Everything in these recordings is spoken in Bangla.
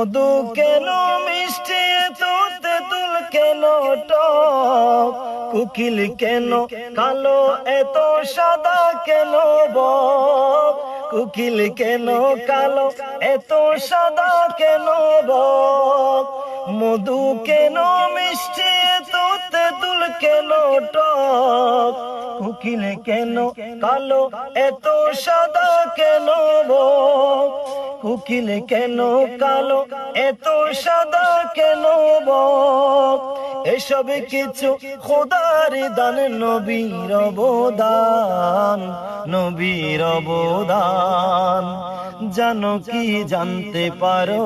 মধু কেন মিষ্টি তোতে তেঁতুল কেন টক? কুকিল কেন, কালো এত সাদা কেন বক? কুকিল কেন, কালো এত সাদা কেন বক? মধু কেন মিষ্টি তোতে তুল কেন টক? কুকিল কেন, কালো এত সাদা কেন কুকিল কেন কালো? এত সাদা কেন এসব কিছু খোদার দান, নবীর অবদান নবীর অবদান। জানো কি জানতে পারো?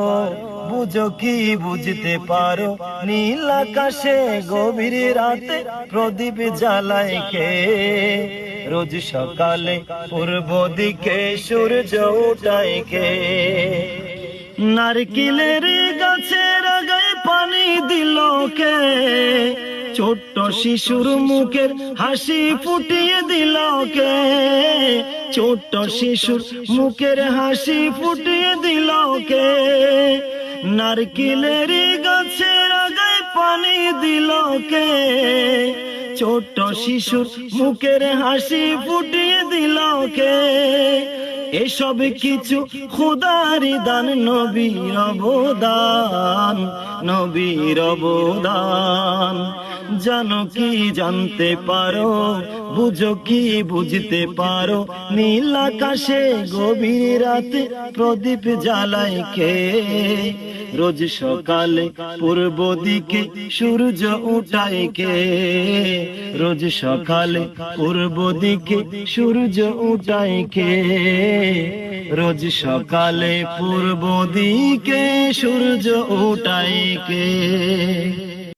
বুঝো কি বুঝতে পারো? নীল আকাশে গভীর রাতে প্রদীপ জ্বালায় কে? রোজ সকালে পূর্ব দিকে সূর্য উঠায় কে? নারকেলের গাছের আগায় পানি দিল কে? ছোট্ট শিশুর মুখের হাসি ফুটিয়ে দিল কে? ছোট্ট শিশুর মুখের হাসি ফুটিয়ে দিল কে নারকেলের গাছের আগায় পানি দিল কে ছোট্ট শিশুর মুখের হাসি ফুটিয়ে দিল এসব কিছু খুদারি দান, নবীর অবদান নবীর অবদান। জানো কি জানতে পারো, বুঝো কি বুঝতে পারো, নীল আকাশে গভীর রাতে প্রদীপ জ্বালায় কে? রোজ সকালে পূর্ব দিকে সূর্য উঠায় কে? রোজ সকালে পূর্ব দিকে সূর্য উঠায় কে? রোজ সকালে পূর্ব দিকে সূর্য উঠায় কে